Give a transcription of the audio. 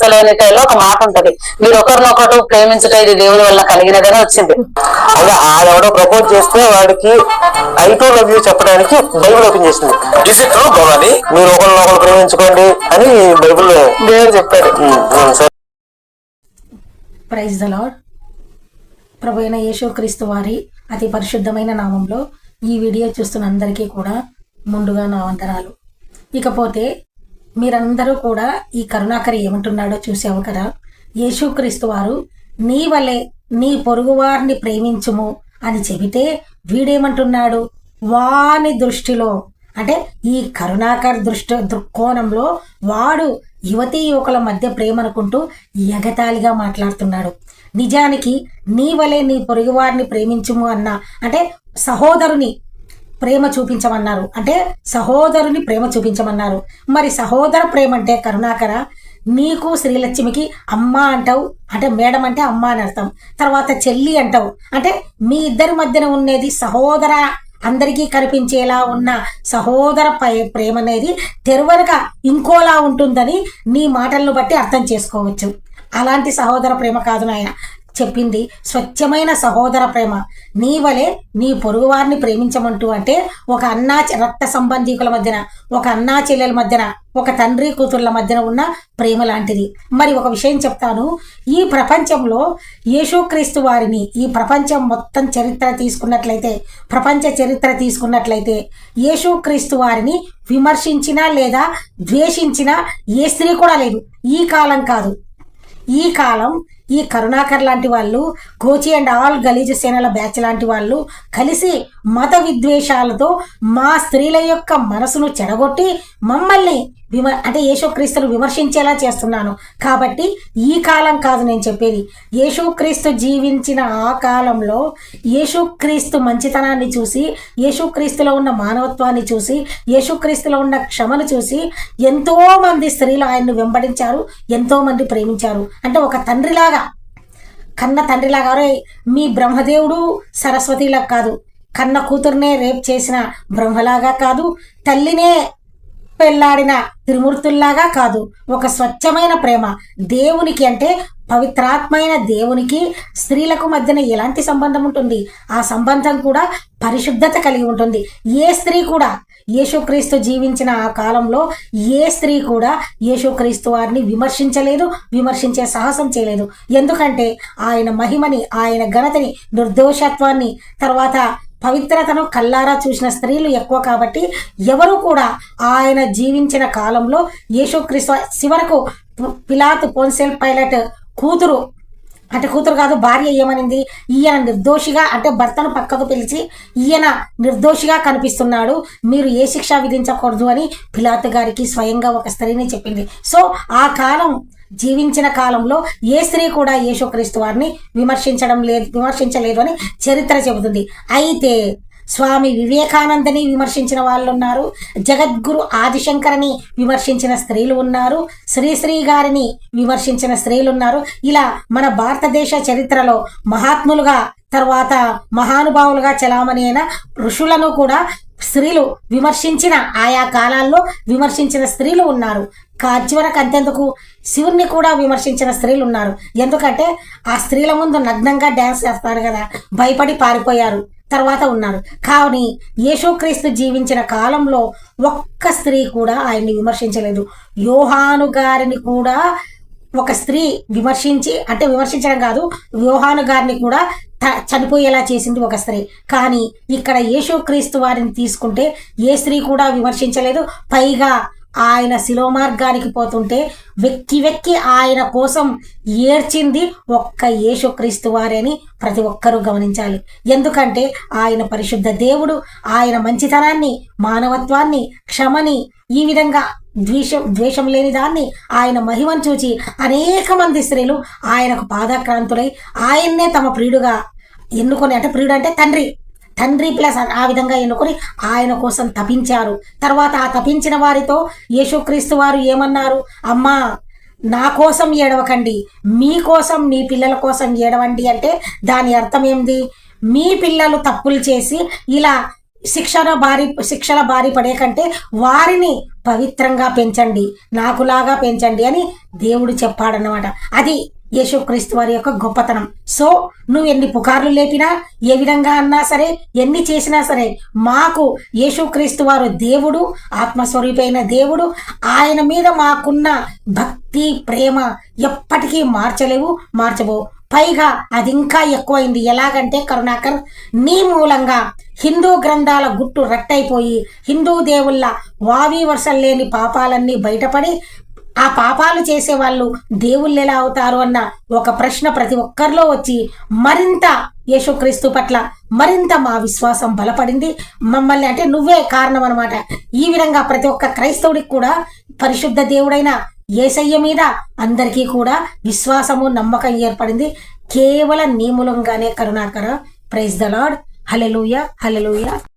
ప్రేమిస్తలేని టైంలో ఒక మాట ఉంటది. మీరు ఒకరినొకరు ప్రేమించుట ఇది దేవుని వల్ల కలిగినదని వచ్చింది. అలా ఆడెవడో ప్రపోజ్ చేస్తే వాడికి ఐ టు లవ్ యూ చెప్పడానికి బైబిల్ ఓపెన్ చేసింది. Is it true Bhavani? మీరు ఒకరినొకరు ప్రేమించుకోండి అని బైబిల్ దేవుడు చెప్పాడు. సరే. ప్రైజ్ ద లాడ్ ప్రభు అయిన యేసుక్రీస్తు వారి అతి పరిశుద్ధమైన నామంలో ఈ వీడియో చూస్తున్న అందరికీ కూడా ముందుగా నా వందనాలు ఇకపోతే మీరందరూ కూడా ఈ కరుణాకరి ఏమంటున్నాడో చూసావు కదా. యేసుక్రీస్తు వారు నీ వలె నీ పొరుగువారిని ప్రేమించుము అని చెబితే వీడేమంటున్నాడు? వాని దృష్టిలో అంటే ఈ కరుణాకర్ దృష్టి దృక్కోణంలో వాడు యువతీ యువకుల మధ్య ప్రేమ అనుకుంటూ ఎగతాళిగా మాట్లాడుతున్నాడు. నిజానికి నీ వలె నీ పొరుగువారిని ప్రేమించుము అన్న అంటే సహోదరుని ప్రేమ చూపించమన్నారు. అంటే సహోదరుని ప్రేమ చూపించమన్నారు. మరి సహోదర ప్రేమ అంటే కరుణాకర నీకు శ్రీలక్ష్మికి అమ్మ అంటావు. అంటే మేడం అంటే అమ్మ అని అర్థం. తర్వాత చెల్లి అంటావు. అంటే మీ ఇద్దరి మధ్యన ఉండేది సహోదర అందరికీ కనిపించేలా ఉన్న సహోదర పై- ప్రేమ అనేది తెరువనక ఇంకోలా ఉంటుందని నీ మాటలను బట్టి అర్థం చేసుకోవచ్చు. అలాంటి సహోదర ప్రేమ కాదు నాయన. చెప్పింది స్వచ్ఛమైన సహోదర ప్రేమ. నీ వలె నీ పొరుగువారిని ప్రేమించమంటూ అంటే ఒక అన్నా రక్త సంబంధీకుల మధ్యన ఒక అన్నా చెల్లెల మధ్యన ఒక తండ్రి కూతుర్ల మధ్యన ఉన్న ప్రేమ లాంటిది. మరి ఒక విషయం చెప్తాను. ఈ ప్రపంచంలో యేసుక్రీస్తు వారిని ఈ ప్రపంచం మొత్తం చరిత్ర తీసుకున్నట్లయితే ప్రపంచ చరిత్ర తీసుకున్నట్లయితే యేసుక్రీస్తు వారిని విమర్శించినా లేదా ద్వేషించినా ఏ స్త్రీ కూడా లేదు. ఈ కాలం కాదు. ఈ కాలం ఈ కరుణాకర్ లాంటి వాళ్ళు కోచి అండ్ ఆల్ గలీజ సేనల బ్యాచ్ లాంటి వాళ్ళు కలిసి మత విద్వేషాలతో మా స్త్రీల యొక్క మనసును చెడగొట్టి మమ్మల్ని విమ అంటే యేసుక్రీస్తును విమర్శించేలా చేస్తున్నాను. కాబట్టి ఈ కాలం కాదు నేను చెప్పేది. యేసుక్రీస్తు జీవించిన ఆ కాలంలో యేసుక్రీస్తు మంచితనాన్ని చూసి యేసుక్రీస్తులో ఉన్న మానవత్వాన్ని చూసి యేసుక్రీస్తులో ఉన్న క్షమను చూసి ఎంతో మంది స్త్రీలు ఆయన్ను వెంబడించారు ఎంతోమంది ప్రేమించారు. అంటే ఒక తండ్రిలాగా కన్న తండ్రిలాగా మీ బ్రహ్మదేవుడు సరస్వతిలా కాదు. కన్న కూతుర్నే రేప్ చేసిన బ్రహ్మలాగా కాదు. తల్లినే పెళ్ళాడిన త్రిమూర్తుల్లాగా కాదు ఒక స్వచ్ఛమైన ప్రేమ. దేవునికి అంటే పవిత్రాత్మైన దేవునికి స్త్రీలకు మధ్యన ఎలాంటి సంబంధం ఉంటుంది? ఆ సంబంధం కూడా పరిశుద్ధత కలిగి ఉంటుంది. ఏ స్త్రీ కూడా యేసుక్రీస్తు జీవించిన ఆ కాలంలో ఏ స్త్రీ కూడా యేసుక్రీస్తు వారిని విమర్శించలేదు విమర్శించే సాహసం చేయలేదు. ఎందుకంటే ఆయన మహిమని ఆయన ఘనతని నిర్దోషత్వాన్ని తర్వాత పవిత్రతను కల్లారా చూసిన స్త్రీలు ఎక్కువ కాబట్టి ఎవరు కూడా ఆయన జీవించిన కాలంలో యేసుక్రీస్తు చివరకు పిలాత్ పోన్సెల్ పైలట్ కూతురు అంటే కూతురు కాదు భార్య ఏమనింది? ఈయన నిర్దోషిగా అంటే భర్తను పక్కకు పిలిచి ఈయన నిర్దోషిగా కనిపిస్తున్నాడు. మీరు ఏ శిక్ష విధించకూడదు అని పిలాత్ గారికి స్వయంగా ఒక స్త్రీని చెప్పింది. సో ఆ కాలం జీవించిన కాలంలో ఏ స్త్రీ కూడా యేసుక్రీస్తు వారిని విమర్శించడం లేదు విమర్శించలేదు అని చరిత్ర చెబుతుంది. అయితే స్వామి వివేకానందని విమర్శించిన వాళ్ళు ఉన్నారు జగద్గురు ఆదిశంకరని విమర్శించిన స్త్రీలు ఉన్నారు శ్రీశ్రీ గారిని విమర్శించిన స్త్రీలు ఉన్నారు. ఇలా మన భారతదేశ చరిత్రలో మహాత్ములుగా తర్వాత మహానుభావులుగా చలామణి అయిన ఋషులను కూడా స్త్రీలు విమర్శించిన ఆయా కాలాల్లో విమర్శించిన స్త్రీలు ఉన్నారు. చివరకు అంతెందుకు శివుణ్ణి కూడా విమర్శించిన స్త్రీలు ఉన్నారు. ఎందుకంటే ఆ స్త్రీల ముందు నగ్నంగా డ్యాన్స్ చేస్తారు కదా. భయపడి పారిపోయారు. తర్వాత ఉన్నారు. కానీ యేసుక్రీస్తు జీవించిన కాలంలో ఒక్క స్త్రీ కూడా ఆయన్ని విమర్శించలేదు. యోహాను గారిని కూడా ఒక స్త్రీ విమర్శించి అంటే విమర్శించడం కాదు యోహాను గారిని కూడా చనిపోయేలా చేసింది ఒక స్త్రీ. కానీ ఇక్కడ యేసుక్రీస్తు వారిని తీసుకుంటే ఏ స్త్రీ కూడా విమర్శించలేదు. పైగా ఆయన శిలో మార్గానికి పోతుంటే వెక్కి వెక్కి ఆయన కోసం ఏడ్చింది ఒక్క యేసుక్రీస్తు వారే అని ప్రతి ఒక్కరూ గమనించాలి. ఎందుకంటే ఆయన పరిశుద్ధ దేవుడు ఆయన మంచితనాన్ని మానవత్వాన్ని క్షమని ఈ విధంగా ద్వేషం ద్వేషం లేని దాన్ని ఆయన మహిమను చూచి అనేక మంది స్త్రీలు ఆయనకు పాదాక్రాంతులై ఆయన్నే తమ ప్రియుడుగా ఎన్నుకొని అంటే ప్రియుడు అంటే తండ్రి. తండ్రి ప్లస్ ఆ విధంగా ఎన్నుకొని ఆయన కోసం తపించారు. తర్వాత ఆ తపించిన వారితో యేసుక్రీస్తు వారు ఏమన్నారు? అమ్మా నా కోసం ఏడవకండి. మీ కోసం మీ పిల్లల కోసం ఏడవండి అంటే దాని అర్థం ఏంది? మీ పిల్లలు తప్పులు చేసి ఇలా శిక్షణ బారి శిక్షల బారి పడే కంటే వారిని పవిత్రంగా పెంచండి. నాకులాగా పెంచండి అని దేవుడు చెప్పాడన్నమాట. అది యేసుక్రీస్తు వారి యొక్క గొప్పతనం. సో నువ్వు ఎన్ని పుకార్లు లేపినా ఏ విధంగా అన్నా సరే ఎన్ని చేసినా సరే మాకు యేసుక్రీస్తు వారు దేవుడు ఆత్మస్వరూపైన దేవుడు. ఆయన మీద మాకున్న భక్తి ప్రేమ ఎప్పటికీ మార్చలేవు మార్చబో. పైగా అది ఇంకా ఎక్కువైంది. ఎలాగంటే కరుణాకర్ నీ మూలంగా హిందూ గ్రంథాల గుట్టు రట్టయిపోయి హిందూ దేవుళ్ళ వావి వరుసలు లేని పాపాలన్నీ బయటపడి ఆ పాపాలు చేసే వాళ్ళు దేవుళ్ళు ఎలా అవుతారు అన్న ఒక ప్రశ్న ప్రతి ఒక్కరిలో వచ్చి మరింత యేసుక్రీస్తు పట్ల మరింత మా విశ్వాసం బలపడింది. మమ్మల్ని అంటే నువ్వే కారణం అనమాట ఈ విధంగా ప్రతి ఒక్క క్రైస్తవుడికి కూడా పరిశుద్ధ దేవుడైన ఏసయ్య మీద అందరికీ కూడా విశ్వాసము నమ్మకం ఏర్పడింది. కేవలం నీ మూలంగానే కరుణాకర. Praise the lord hallelujah hallelujah